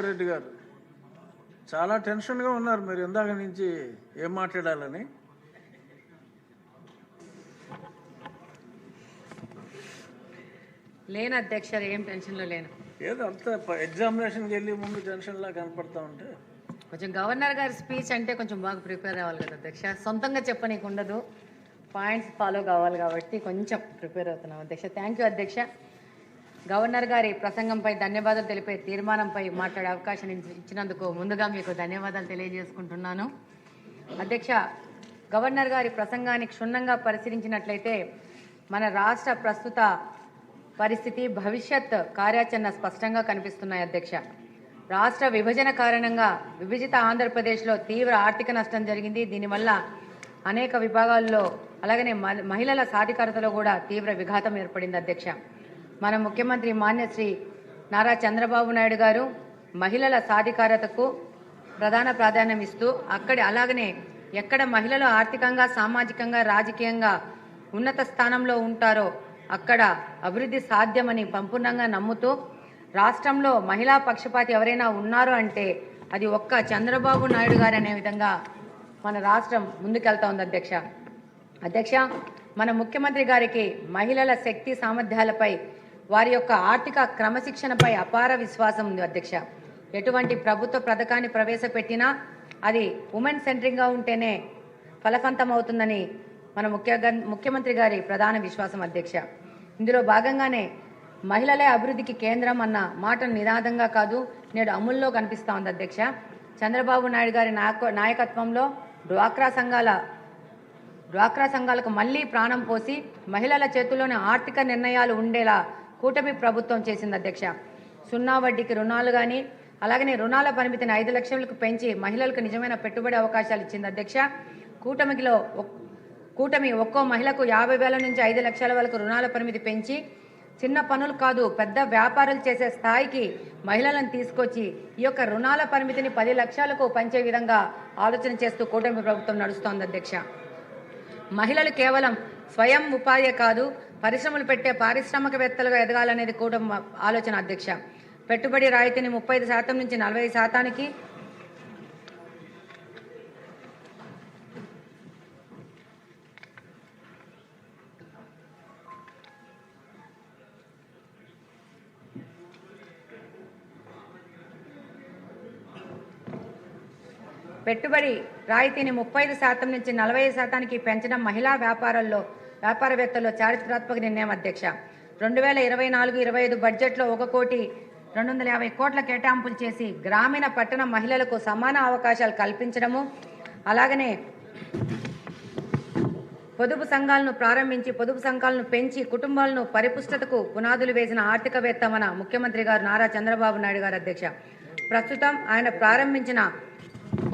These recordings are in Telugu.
రెడ్డి గారు చాలా టెన్షన్గా ఉన్నారు మీరు ఇందాక నుంచి ఏం మాట్లాడాలని. లేను అధ్యక్ష ఏం టెన్షన్లో లేను. ఏదో అంత ఎగ్జామినేషన్కి వెళ్ళి ముందు టెన్షన్లా కనపడతా ఉంటే. కొంచెం గవర్నర్ గారి స్పీచ్ అంటే కొంచెం బాగా ప్రిపేర్ అవ్వాలి కదా అధ్యక్ష. సొంతంగా చెప్పనీకు ఉండదు పాయింట్స్ ఫాలో కావాలి కాబట్టి కొంచెం ప్రిపేర్ అవుతున్నాం అధ్యక్ష. థ్యాంక్ యూ అధ్యక్ష. గవర్నర్ గారి ప్రసంగంపై ధన్యవాదాలు తెలిపే తీర్మానంపై మాట్లాడే అవకాశం ఇచ్చినందుకు ముందుగా మీకు ధన్యవాదాలు తెలియజేసుకుంటున్నాను. అధ్యక్ష గవర్నర్ గారి ప్రసంగాన్ని క్షుణ్ణంగా పరిశీలించినట్లయితే మన రాష్ట్ర ప్రస్తుత పరిస్థితి భవిష్యత్ కార్యాచరణ స్పష్టంగా కనిపిస్తున్నాయి అధ్యక్ష. రాష్ట్ర విభజన కారణంగా విభజిత ఆంధ్రప్రదేశ్లో తీవ్ర ఆర్థిక నష్టం జరిగింది. దీనివల్ల అనేక విభాగాల్లో అలాగనే మహిళల సాధికారతలో కూడా తీవ్ర విఘాతం ఏర్పడింది అధ్యక్ష. మన ముఖ్యమంత్రి మాన్యశ్రీ నారా చంద్రబాబు నాయుడు గారు మహిళల సాధికారతకు ప్రధాన ప్రాధాన్యం ఇస్తూ అక్కడి అలాగనే ఎక్కడ మహిళలు ఆర్థికంగా సామాజికంగా రాజకీయంగా ఉన్నత స్థానంలో ఉంటారో అక్కడ అభివృద్ధి సాధ్యమని సంపూర్ణంగా నమ్ముతూ రాష్ట్రంలో మహిళా పక్షపాతి ఎవరైనా ఉన్నారు అంటే అది ఒక్క చంద్రబాబు నాయుడు గారు అనే విధంగా మన రాష్ట్రం ముందుకెళ్తా ఉంది అధ్యక్ష. అధ్యక్ష మన ముఖ్యమంత్రి గారికి మహిళల శక్తి సామర్థ్యాలపై వారి యొక్క ఆర్థిక క్రమశిక్షణపై అపార విశ్వాసం ఉంది అధ్యక్ష. ఎటువంటి ప్రభుత్వ పథకాన్ని ప్రవేశపెట్టినా అది ఉమెన్ సెంట్రింగ్గా ఉంటేనే ఫలవంతమవుతుందని మన ముఖ్య ముఖ్యమంత్రి గారి ప్రధాన విశ్వాసం అధ్యక్ష. ఇందులో భాగంగానే మహిళలే అభివృద్ధికి కేంద్రం అన్న మాట నినాదంగా కాదు నేడు అమల్లో కనిపిస్తూ ఉంది అధ్యక్ష. చంద్రబాబు నాయుడు గారి నాయకత్వంలో డ్వాక్రా సంఘాల డ్వాక్రా సంఘాలకు మళ్ళీ ప్రాణం పోసి మహిళల చేతుల్లోనే ఆర్థిక నిర్ణయాలు ఉండేలా కూటమి ప్రభుత్వం చేసింది అధ్యక్ష. సున్నా వడ్డీకి రుణాలు కానీ అలాగనే రుణాల పరిమితిని ఐదు లక్షలకు పెంచి మహిళలకు నిజమైన పెట్టుబడి అవకాశాలు ఇచ్చింది అధ్యక్ష. కూటమికిలో కూటమి ఒక్కో మహిళకు యాభై వేల నుంచి ఐదు లక్షల వరకు రుణాల పరిమితి పెంచి చిన్న పనులు కాదు పెద్ద వ్యాపారాలు చేసే స్థాయికి మహిళలను తీసుకొచ్చి ఈ యొక్క రుణాల పరిమితిని పది లక్షలకు పంచే విధంగా ఆలోచన చేస్తూ కూటమి ప్రభుత్వం నడుస్తోంది అధ్యక్ష. మహిళలు కేవలం స్వయం ఉపాధి కాదు పరిశ్రమలు పెట్టే పారిశ్రామికవేత్తలుగా ఎదగాలనేది కూడా ఆలోచన అధ్యక్ష. పెట్టుబడి రాయితీని ముప్పై ఐదు శాతం నుంచి నలభై శాతానికి పెట్టుబడి రాయితీని ముప్పై శాతం నుంచి నలభై శాతానికి పెంచడం మహిళా వ్యాపారాల్లో వ్యాపారవేత్తల్లో చారిత్రాత్మక నిర్ణయం అధ్యక్ష. రెండు వేల ఇరవై నాలుగు ఇరవై ఐదు బడ్జెట్లో ఒక కోటి రెండు వందల యాభై కోట్ల కేటాయింపులు చేసి గ్రామీణ పట్టణ మహిళలకు సమాన అవకాశాలు కల్పించడము అలాగనే పొదుపు సంఘాలను ప్రారంభించి పొదుపు సంఘాలను పెంచి కుటుంబాలను పరిపుష్టతకు పునాదులు వేసిన ఆర్థికవేత్త మన ముఖ్యమంత్రి గారు నారా చంద్రబాబు నాయుడు గారు అధ్యక్ష. ప్రస్తుతం ఆయన ప్రారంభించిన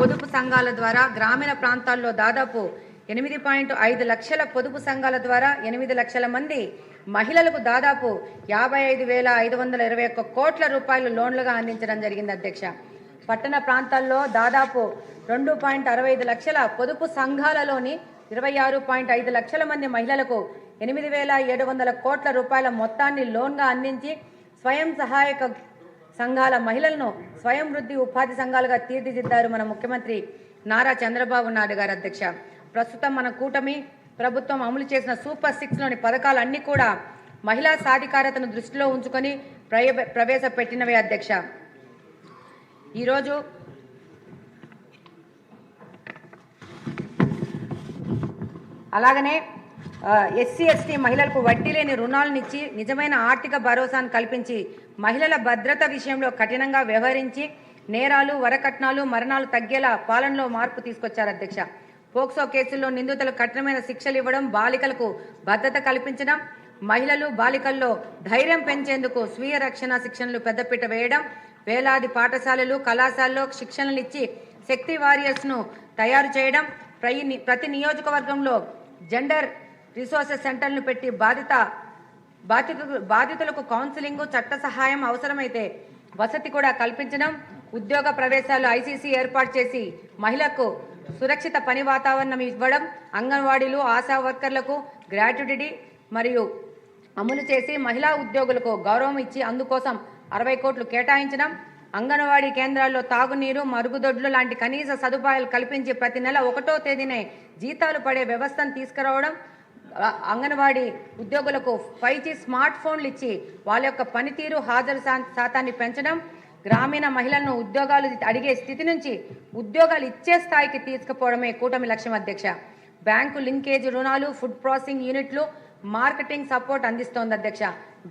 పొదుపు సంఘాల ద్వారా గ్రామీణ ప్రాంతాల్లో దాదాపు ఎనిమిది పాయింట్ ఐదు లక్షల పొదుపు సంఘాల ద్వారా ఎనిమిది లక్షల మంది మహిళలకు దాదాపు యాభై ఐదు వేల ఐదు వందల ఇరవై ఒక్క కోట్ల రూపాయలు లోన్లుగా అందించడం జరిగింది అధ్యక్ష. పట్టణ ప్రాంతాల్లో దాదాపు రెండు పాయింట్ అరవై ఐదు లక్షల పొదుపు సంఘాలలోని ఇరవై ఆరు పాయింట్ ఐదు లక్షల మంది మహిళలకు ఎనిమిది వేల ఏడు వందల కోట్ల రూపాయల మొత్తాన్ని లోన్గా అందించి స్వయం సహాయక సంఘాల మహిళలను స్వయం వృద్ధి ఉపాధి సంఘాలుగా తీర్చిదిద్దారు మన ముఖ్యమంత్రి నారా చంద్రబాబు నాయుడు గారు అధ్యక్ష. ప్రస్తుతం మన కూటమి ప్రభుత్వం అమలు చేసిన సూపర్ సిక్స్లోని పథకాలన్నీ కూడా మహిళా సాధికారతను దృష్టిలో ఉంచుకొని ప్రయ- ప్రవేశపెట్టినవే అధ్యక్ష. ఈరోజు అలాగనే ఎస్సీ ఎస్టీ మహిళలకు వడ్డీ లేని రుణాలనిచ్చి నిజమైన ఆర్థిక భరోసాను కల్పించి మహిళల భద్రత విషయంలో కఠినంగా వ్యవహరించి నేరాలు వరకట్నాలు మరణాలు తగ్గేలా పాలనలో మార్పు తీసుకొచ్చారు అధ్యక్ష. పోక్సో కేసుల్లో నిందితులకు కఠినమైన శిక్షలు ఇవ్వడం బాలికలకు భద్రత కల్పించడం మహిళలు బాలికల్లో ధైర్యం పెంచేందుకు స్వీయ రక్షణ శిక్షణలు పెద్దపీట వేయడం వేలాది పాఠశాలలు కళాశాలలో శిక్షణలు ఇచ్చి శక్తి వారియర్స్ను తయారు చేయడం ప్రతి నియోజకవర్గంలో జెండర్ రిసోర్సెస్ సెంటర్ను పెట్టి బాధిత బాధితులకు బాధితులకు కౌన్సిలింగ్ చట్ట సహాయం అవసరమైతే వసతి కూడా కల్పించడం ఉద్యోగ ప్రవేశాలు ఐసీసీ ఏర్పాటు చేసి మహిళకు సురక్షిత పని వాతావరణం ఇవ్వడం అంగన్వాడీలు ఆశా వర్కర్లకు గ్రాట్యుటీ మరియు అమలు చేసి మహిళా ఉద్యోగులకు గౌరవం ఇచ్చి అందుకోసం అరవై కోట్లు కేటాయించడం అంగన్వాడీ కేంద్రాల్లో తాగునీరు మరుగుదొడ్లు లాంటి కనీస సదుపాయాలు కల్పించి ప్రతి నెల ఒకటో తేదీనే జీతాలు పడే వ్యవస్థను తీసుకురావడం అంగన్వాడీ ఉద్యోగులకు ఫైవ్ జీ స్మార్ట్ ఫోన్లు ఇచ్చి వాళ్ళ యొక్క పనితీరు హాజరు శాతాన్ని పెంచడం గ్రామీణ మహిళలను ఉద్యోగాలు అడిగే స్థితి నుంచి ఉద్యోగాలు ఇచ్చే స్థాయికి తీసుకుపోవడమే కూటమి లక్ష్యం అధ్యక్ష. బ్యాంకు లింకేజ్ రుణాలు ఫుడ్ ప్రాసెసింగ్ యూనిట్లు మార్కెటింగ్ సపోర్ట్ అందిస్తోంది అధ్యక్ష.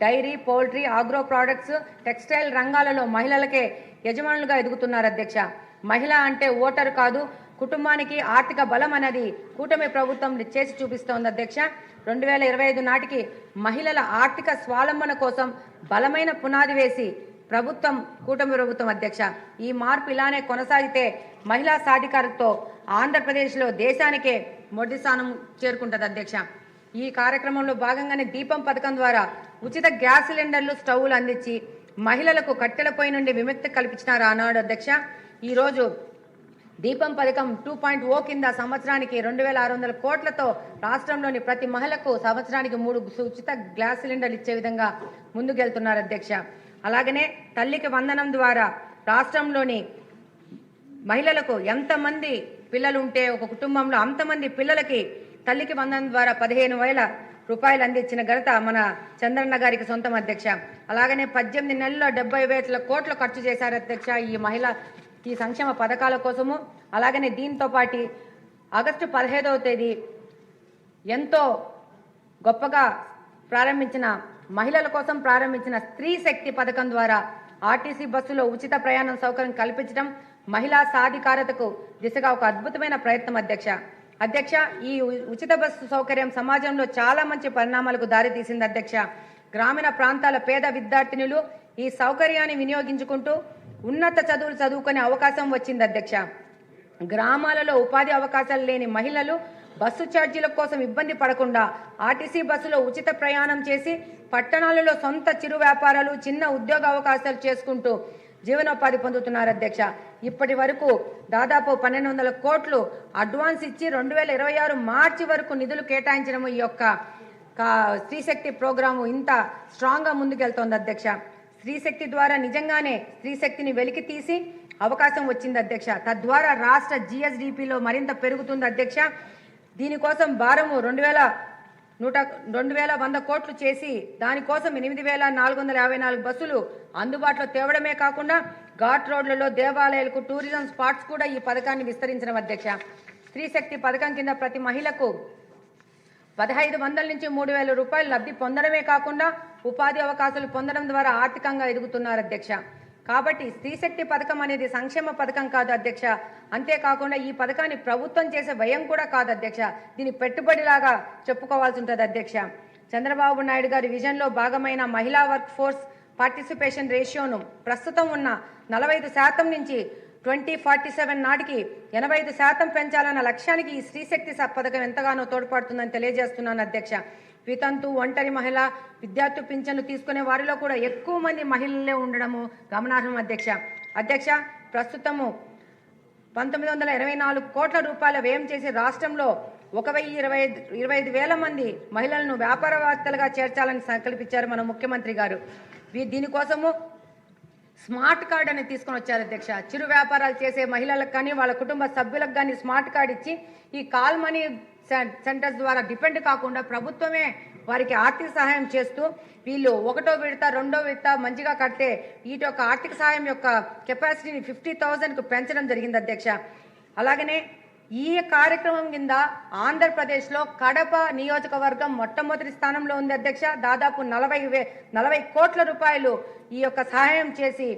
Dairy poultry agro products textile రంగాలలో మహిళలకే యజమానులుగా ఎదుగుతున్నారు అధ్యక్ష. మహిళ అంటే ఓటరు కాదు కుటుంబానికి ఆర్థిక బలం అనేది కూటమి ప్రభుత్వం చేసి చూపిస్తోంది అధ్యక్ష. రెండు వేల ఇరవై ఐదు నాటికి మహిళల ఆర్థిక స్వాలంబన కోసం బలమైన పునాది వేసి ప్రభుత్వం కూటమి ప్రభుత్వం అధ్యక్ష ఈ మార్పు ఇలానే కొనసాగితే మహిళా సాధికారులతో ఆంధ్రప్రదేశ్లో దేశానికే మొదటి స్థానం చేరుకుంటుంది అధ్యక్ష. ఈ కార్యక్రమంలో భాగంగానే దీపం పథకం ద్వారా ఉచిత గ్యాస్ సిలిండర్లు స్టవ్లు అందించి మహిళలకు కట్టెలపై నుండి విముక్తి కల్పించినారు ఆనాడు అధ్యక్ష. ఈరోజు దీపం పథకం టూ పాయింట్ ఓ కింద సంవత్సరానికి రెండు వేల ఆరు వందల కోట్లతో రాష్ట్రంలోని ప్రతి మహిళకు సంవత్సరానికి మూడు ఉచిత గ్యాస్ సిలిండర్లు ఇచ్చే విధంగా ముందుకెళ్తున్నారు అధ్యక్ష. అలాగనే తల్లికి వందనం ద్వారా రాష్ట్రంలోని మహిళలకు ఎంతమంది పిల్లలు ఉంటే ఒక కుటుంబంలో అంతమంది పిల్లలకి తల్లికి వందనం ద్వారా పదిహేను వేల రూపాయలు అందించిన ఘనత మన చంద్రన్న గారికి సొంతం అధ్యక్ష. అలాగనే పద్దెనిమిది నెలల్లో డెబ్బై వేల కోట్లు ఖర్చు చేశారు అధ్యక్ష ఈ మహిళ ఈ సంక్షేమ పథకాల కోసము. అలాగనే దీంతో పాటు ఆగస్టు పదిహేదవ తేదీ ఎంతో గొప్పగా ప్రారంభించిన మహిళల కోసం ప్రారంభించిన స్త్రీ శక్తి పథకం ద్వారా ఆర్టీసీ బస్సులో ఉచిత ప్రయాణం సౌకర్యం కల్పించడం మహిళా సాధికారతకు దిశగా ఒక అద్భుతమైన ప్రయత్నం అధ్యక్ష. అధ్యక్ష ఈ ఉచిత బస్సు సౌకర్యం సమాజంలో చాలా మంచి పరిణామాలకు దారితీసింది అధ్యక్ష. గ్రామీణ ప్రాంతాల పేద విద్యార్థినులు ఈ సౌకర్యాన్ని వినియోగించుకుంటూ ఉన్నత చదువులు చదువుకునే అవకాశం వచ్చింది అధ్యక్ష. గ్రామాలలో ఉపాధి అవకాశాలు లేని మహిళలు బస్సు ఛార్జీల కోసం ఇబ్బంది పడకుండా ఆర్టీసీ బస్సులో ఉచిత ప్రయాణం చేసి పట్టణాలలో సొంత చిరు వ్యాపారాలు చిన్న ఉద్యోగ అవకాశాలు చేసుకుంటూ జీవనోపాధి పొందుతున్నారు అధ్యక్ష. ఇప్పటి వరకు దాదాపు పన్నెండు వందల కోట్లు అడ్వాన్స్ ఇచ్చి రెండు వేల ఇరవై ఆరు మార్చి వరకు నిధులు కేటాయించడం ఈ యొక్క స్త్రీశక్తి ప్రోగ్రాము ఇంత స్ట్రాంగ్గా ముందుకెళ్తోంది అధ్యక్ష. స్త్రీశక్తి ద్వారా నిజంగానే స్త్రీశక్తిని వెలికి తీసి అవకాశం వచ్చింది అధ్యక్ష. తద్వారా రాష్ట్ర జిఎస్డిపిలో మరింత పెరుగుతుంది అధ్యక్ష. దీనికోసం భారము రెండు వేల నూట రెండు వేల వంద కోట్లు చేసి దానికోసం ఎనిమిది వేల నాలుగు వందల యాభై నాలుగు బస్సులు అందుబాటులో తేవడమే కాకుండా ఘాట్ రోడ్లలో దేవాలయాలకు టూరిజం స్పాట్స్ కూడా ఈ పథకాన్ని విస్తరించిన అధ్యక్ష. స్త్రీశక్తి పథకం కింద ప్రతి మహిళకు పదహైదు వందల నుంచి మూడు వేల రూపాయలు లబ్ధి పొందడమే కాకుండా ఉపాధి అవకాశాలు పొందడం ద్వారా ఆర్థికంగా ఎదుగుతున్నారు అధ్యక్ష. కాబట్టి స్త్రీశక్తి పథకం అనేది సంక్షేమ పథకం కాదు అధ్యక్ష. అంతేకాకుండా ఈ పథకాన్ని ప్రభుత్వం చేసే వ్యయం కూడా కాదు అధ్యక్ష. దీని పెట్టుబడిలాగా చెప్పుకోవాల్సి ఉంటుంది అధ్యక్ష. చంద్రబాబు నాయుడు గారి విజన్లో భాగమైన మహిళా వర్క్ ఫోర్స్ పార్టిసిపేషన్ రేషియోను ప్రస్తుతం ఉన్న నలభై శాతం నుంచి ట్వంటీ ఫార్టీ సెవెన్ నాటికి ఎనభై ఐదు శాతం పెంచాలన్న లక్ష్యానికి ఈ స్త్రీశక్తి పథకం ఎంతగానో తోడ్పడుతుందని తెలియజేస్తున్నాను అధ్యక్ష. వితంతు ఒంటరి మహిళ విద్యార్థి పింఛన్లు తీసుకునే వారిలో కూడా ఎక్కువ మంది మహిళలే ఉండడము గమనార్హం అధ్యక్ష. అధ్యక్ష ప్రస్తుతము పంతొమ్మిది వందల ఇరవై నాలుగు కోట్ల రూపాయల వ్యయం చేసి రాష్ట్రంలో ఒక వెయ్యి ఇరవై ఇరవై ఐదు వేల మంది మహిళలను వ్యాపారవేత్తలుగా చేర్చాలని సంకల్పించారు మన ముఖ్యమంత్రి గారు. దీనికోసము స్మార్ట్ కార్డ్ అని తీసుకొని వచ్చారు అధ్యక్ష. చిరు వ్యాపారాలు చేసే మహిళలకు కానీ వాళ్ళ కుటుంబ సభ్యులకు కానీ స్మార్ట్ కార్డ్ ఇచ్చి ఈ కాల్ మనీ సెంటర్స్ ద్వారా డిపెండ్ కాకుండా ప్రభుత్వమే వారికి ఆర్థిక సహాయం చేస్తూ వీళ్ళు ఒకటో విడత రెండో విడత మంచిగా కడితే వీటి యొక్క ఆర్థిక సహాయం యొక్క కెపాసిటీని ఫిఫ్టీ థౌజండ్కు పెంచడం జరిగింది అధ్యక్ష. అలాగనే ఈ కార్యక్రమం కింద ఆంధ్రప్రదేశ్లో కడప నియోజకవర్గం మొట్టమొదటి స్థానంలో ఉంది అధ్యక్ష. దాదాపు నలభై వే నలభై కోట్ల రూపాయలు ఈ యొక్క సహాయం చేసి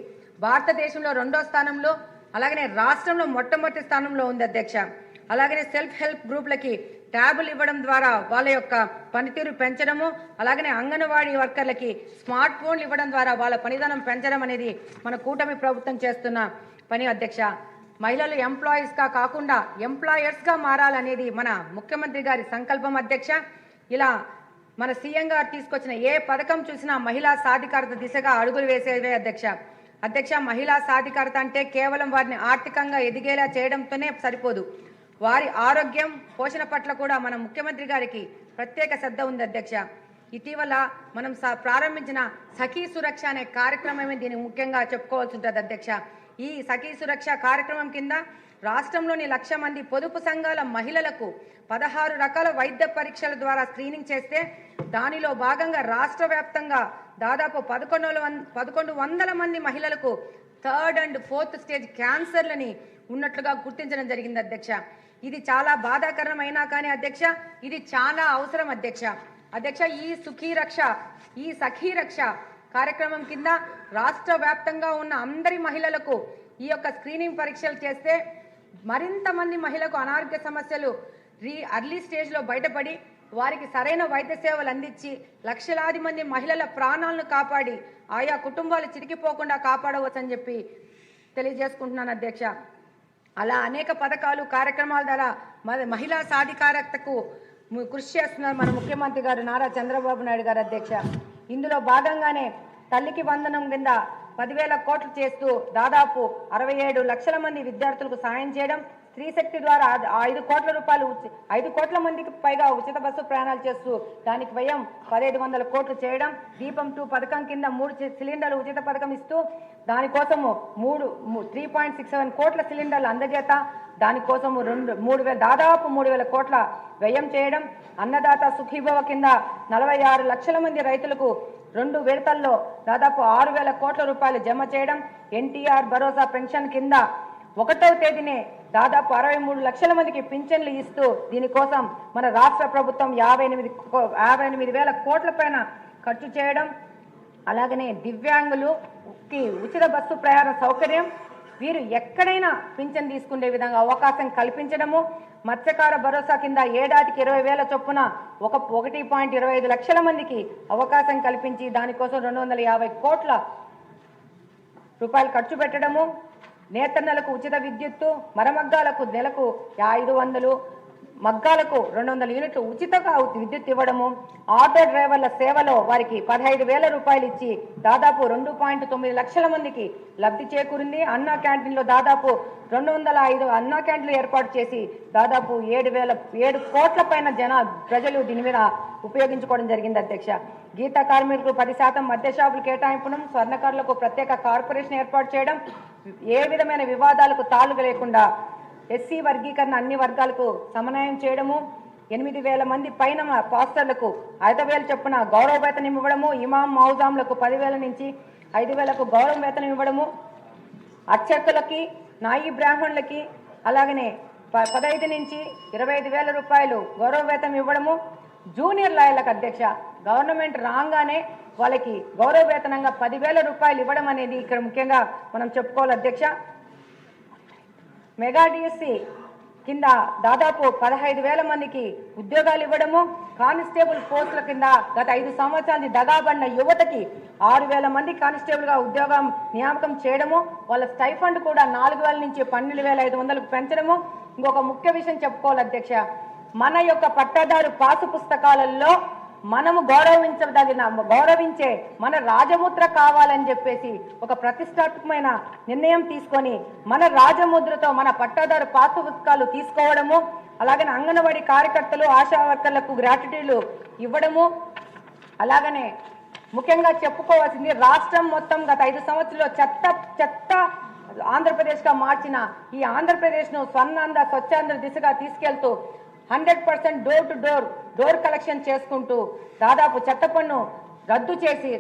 భారతదేశంలో రెండో స్థానంలో అలాగనే రాష్ట్రంలో మొట్టమొదటి స్థానంలో ఉంది అధ్యక్ష. అలాగనే సెల్ఫ్ హెల్ప్ గ్రూప్లకి ట్యాబులు ఇవ్వడం ద్వారా వాళ్ళ యొక్క పనితీరు పెంచడము అలాగనే అంగన్వాడీ వర్కర్లకి స్మార్ట్ ఫోన్లు ఇవ్వడం ద్వారా వాళ్ళ పనిదనం పెంచడం అనేది మన కూటమి ప్రభుత్వం చేస్తున్న పని అధ్యక్ష. మహిళలు ఎంప్లాయీస్గా కాకుండా ఎంప్లాయర్స్గా మారాలనేది మన ముఖ్యమంత్రి గారి సంకల్పం అధ్యక్ష. ఇలా మన సీఎం గారు తీసుకొచ్చిన ఏ పథకం చూసినా మహిళా సాధికారత దిశగా అడుగులు వేసేవే అధ్యక్ష. అధ్యక్ష మహిళా సాధికారత అంటే కేవలం వారిని ఆర్థికంగా ఎదిగేలా చేయడంతోనే సరిపోదు. వారి ఆరోగ్యం పోషణ పట్ల కూడా మన ముఖ్యమంత్రి గారికి ప్రత్యేక శ్రద్ధ ఉంది అధ్యక్ష. ఇటీవల మనం స- ప్రారంభించిన సఖీ సురక్ష అనే కార్యక్రమమే దీనికి ముఖ్యంగా చెప్పుకోవాల్సి ఉంటుంది అధ్యక్ష. ఈ సఖీ సురక్ష కార్యక్రమం కింద రాష్ట్రంలోని లక్ష మంది పొదుపు సంఘాల మహిళలకు పదహారు రకాల వైద్య పరీక్షల ద్వారా స్క్రీనింగ్ చేస్తే దానిలో భాగంగా రాష్ట్ర వ్యాప్తంగా దాదాపు పదకొండు పదకొండు వందల మంది మహిళలకు థర్డ్ అండ్ ఫోర్త్ స్టేజ్ క్యాన్సర్లని ఉన్నట్లుగా గుర్తించడం జరిగింది అధ్యక్ష. ఇది చాలా బాధాకరమైనా కానీ అధ్యక్ష ఇది చాలా అవసరం అధ్యక్ష. అధ్యక్ష ఈ సుఖీ రక్ష ఈ సఖీ రక్ష కార్యక్రమం కింద రాష్ట్ర వ్యాప్తంగా ఉన్న అందరి మహిళలకు ఈ యొక్క స్క్రీనింగ్ పరీక్షలు చేస్తే మరింత మంది మహిళలకు అనారోగ్య సమస్యలు రీ అర్లీ స్టేజ్లో బయటపడి వారికి సరైన వైద్య సేవలు అందించి లక్షలాది మంది మహిళల ప్రాణాలను కాపాడి ఆయా కుటుంబాలు చిరికిపోకుండా కాపాడవచ్చని చెప్పి తెలియజేసుకుంటున్నాను అధ్యక్ష. అలా అనేక పథకాలు కార్యక్రమాల ద్వారా మన మహిళా సాధికారతకు కృషి చేస్తున్నారు మన ముఖ్యమంత్రి గారు నారా చంద్రబాబు నాయుడు గారు అధ్యక్ష. ఇందులో భాగంగానే తల్లికి వందనం కింద పదివేల కోట్లు చేస్తూ దాదాపు అరవై ఏడు లక్షల మంది విద్యార్థులకు సాయం చేయడం స్త్రీశక్తి ద్వారా ఐదు కోట్ల రూపాయలు ఐదు కోట్ల మందికి పైగా ఉచిత బస్సు ప్రయాణాలు చేస్తూ దానికి వ్యయం పదహైదు వందల కోట్లు చేయడం దీపం టూ పథకం కింద మూడు సిలిండర్లు ఉచిత పథకం ఇస్తూ దానికోసము మూడు త్రీ పాయింట్ సిక్స్ సెవెన్ కోట్ల సిలిండర్లు అందజేత దానికోసము రెండు మూడు వేల దాదాపు మూడు వేల కోట్ల వ్యయం చేయడం అన్నదాత సుఖీభవ కింద నలభై ఆరు లక్షల మంది రైతులకు రెండు విడతల్లో దాదాపు ఆరు వేల కోట్ల రూపాయలు జమ చేయడం ఎన్టీఆర్ భరోసా పెన్షన్ కింద ఒకటవ తేదీనే దాదాపు అరవై మూడు లక్షల మందికి పింఛన్లు ఇస్తూ దీనికోసం మన రాష్ట్ర ప్రభుత్వం యాభై ఎనిమిది కో- యాభై ఎనిమిది వేల కోట్ల పైన ఖర్చు చేయడం అలాగనే దివ్యాంగులుకి ఉచిత బస్సు ప్రయాణ సౌకర్యం వీరు ఎక్కడైనా పింఛన్ తీసుకునే విధంగా అవకాశం కల్పించడము మత్స్యకార భరోసా కింద ఏడాదికి ఇరవై వేల చొప్పున ఒక ఒకటి పాయింట్ ఇరవై ఐదు లక్షల మందికి అవకాశం కల్పించి దానికోసం రెండు వందల యాభై కోట్ల రూపాయలు ఖర్చు పెట్టడము నేతన్నలకు ఉచిత విద్యుత్తు మరమగ్గాలకు నెలకు ఐదు వందలు మగ్గాలకు రెండు వందల యూనిట్లు ఉచితంగా విద్యుత్ ఇవ్వడము. ఆటో డ్రైవర్ల సేవలో వారికి పదహైదు వేల రూపాయలు ఇచ్చి దాదాపు రెండు పాయింట్ తొమ్మిది లక్షల మందికి లబ్ధి చేకూరింది. అన్నా క్యాంటీన్లో దాదాపు రెండు వందల ఐదు అన్నా క్యాంటీన్లు ఏర్పాటు చేసి దాదాపు ఏడు వేల ఏడు కోట్ల పైన జన ప్రజలు దీని మీద ఉపయోగించుకోవడం జరిగింది అధ్యక్ష. గీత కార్మికులకు పది శాతం మద్య షాపులు కేటాయింపడం స్వర్ణకారులకు ప్రత్యేక కార్పొరేషన్ ఏర్పాటు చేయడం ఏ విధమైన వివాదాలకు తాళుగా లేకుండా ఎస్సీ వర్గీకరణ అన్ని వర్గాలకు సమన్వయం చేయడము ఎనిమిది వేల మంది పైన పాస్టర్లకు ఐదు వేల చొప్పున గౌరవ వేతనం ఇవ్వడము ఇమాం మౌజాంలకు పదివేల నుంచి ఐదు వేలకు గౌరవ వేతనం ఇవ్వడము అర్చకులకి నాయి బ్రాహ్మణులకి అలాగనే ప పదహైదు నుంచి ఇరవై ఐదు వేల రూపాయలు గౌరవ వేతనం ఇవ్వడము జూనియర్ లాయర్లకు అధ్యక్ష గవర్నమెంట్ రాగానే వాళ్ళకి గౌరవ వేతనంగా పదివేల రూపాయలు ఇవ్వడం అనేది ఇక్కడ ముఖ్యంగా మనం చెప్పుకోవాలి అధ్యక్ష. మెగా డిఎస్సి కింద దాదాపు పదహైదు వేల మందికి ఉద్యోగాలు ఇవ్వడము కానిస్టేబుల్ పోస్టుల కింద గత ఐదు సంవత్సరాల దగాబడిన యువతకి ఆరు వేల మంది కానిస్టేబుల్గా ఉద్యోగం నియామకం చేయడము వాళ్ళ స్టైఫండ్ కూడా నాలుగు వేల నుంచి పన్నెండు వేల ఐదు వందలకు పెంచడము. ఇంకొక ముఖ్య విషయం చెప్పుకోవాలి అధ్యక్ష మన యొక్క పట్టాదారు పాసు పుస్తకాలలో మనము గౌరవించదగిన గౌరవించే మన రాజముద్ర కావాలని చెప్పేసి ఒక ప్రతిష్టాత్మకమైన నిర్ణయం తీసుకొని మన రాజముద్రతో మన పట్టాదారు పాత పుస్తకాలు తీసుకోవడము అలాగనే అంగన్వాడీ కార్యకర్తలు ఆశా వర్కర్లకు గ్రాట్యుటీలు ఇవ్వడము అలాగనే ముఖ్యంగా చెప్పుకోవాల్సింది రాష్ట్రం మొత్తం గత ఐదు సంవత్సరాలు చెత్త చెత్త ఆంధ్రప్రదేశ్గా మార్చిన ఈ ఆంధ్రప్రదేశ్ను స్వర్ణాంధ్ర స్వచ్ఛాంధ్ర దిశగా తీసుకెళ్తూ hundred percent door to door door collection చేసుకుంటూ దాదాపు చెత్త పన్ను రద్దు చేసి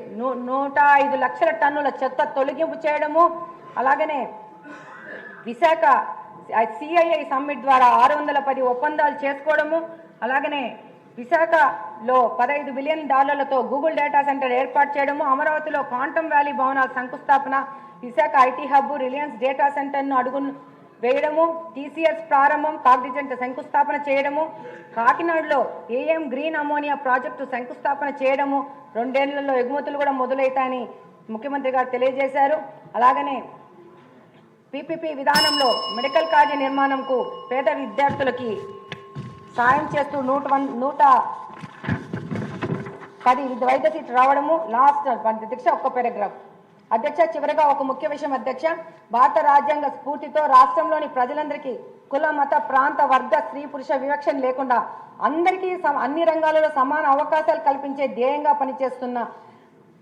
నూట ఐదు లక్షల టన్నుల చెత్త తొలగింపు చేయడము అలాగనే విశాఖ సిఐఐ సమ్మిట్ ద్వారా ఆరు వందల పది ఒప్పందాలు చేసుకోవడము అలాగనే విశాఖలో పదహైదు బిలియన్ డాలర్లతో గూగుల్ డేటా సెంటర్ ఏర్పాటు చేయడము అమరావతిలో క్వాంటమ్ వ్యాలీ భవనాల శంకుస్థాపన Visakha IT hub Reliance data సెంటర్ను అడుగు వేయడము టీసీఎస్ ప్రారంభం కాగ్నిజెంట్ శంకుస్థాపన చేయడము కాకినాడలో ఏఎం గ్రీన్ అమోనియా ప్రాజెక్టు శంకుస్థాపన చేయడము రెండేళ్ళలో ఎగుమతులు కూడా మొదలవుతాయని ముఖ్యమంత్రి గారు తెలియజేశారు. అలాగనే పీపీపీ విధానంలో మెడికల్ కాలేజీ నిర్మాణంకు పేద విద్యార్థులకి సాయం చేస్తూ నూట వన్ నూట పది వైద్య సీట్లు రావడము. లాస్ట్ దీక్ష ఒక్క పారాగ్రాఫ్. అధ్యక్ష చివరగా ఒక ముఖ్య విషయం అధ్యక్ష. భారత రాజ్యాంగ స్ఫూర్తితో రాష్ట్రంలోని ప్రజలందరికీ కుల మత ప్రాంత వర్గ స్త్రీ పురుష వివక్షణ లేకుండా అందరికీ అన్ని రంగాలలో సమాన అవకాశాలు కల్పించే ధ్యేయంగా పనిచేస్తున్న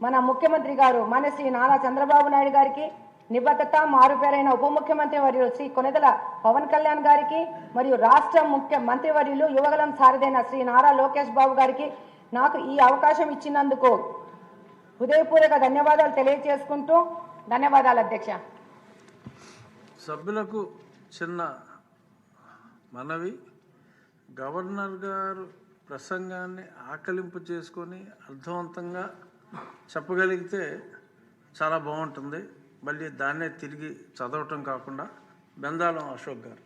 మన ముఖ్యమంత్రి గారు మన శ్రీ నారా చంద్రబాబు నాయుడు గారికి నిబద్ధత మారుపేరైన ఉప ముఖ్యమంత్రి వర్యులు శ్రీ కొనెదల పవన్ కళ్యాణ్ గారికి మరియు రాష్ట్ర ముఖ్య మంత్రివర్యులు యువగలం సారథైన శ్రీ నారా లోకేష్ బాబు గారికి నాకు ఈ అవకాశం ఇచ్చినందుకు హృదయపూర్వక ధన్యవాదాలు తెలియజేసుకుంటూ ధన్యవాదాలు అధ్యక్ష. సభ్యులకు చిన్న మనవి గవర్నర్ గారు ప్రసంగాన్ని ఆకలింపు చేసుకొని అర్థవంతంగా చెప్పగలిగితే చాలా బాగుంటుంది. మళ్ళీ దాన్నే తిరిగి చదవటం కాకుండా బెందాలం అశోక్ గారు.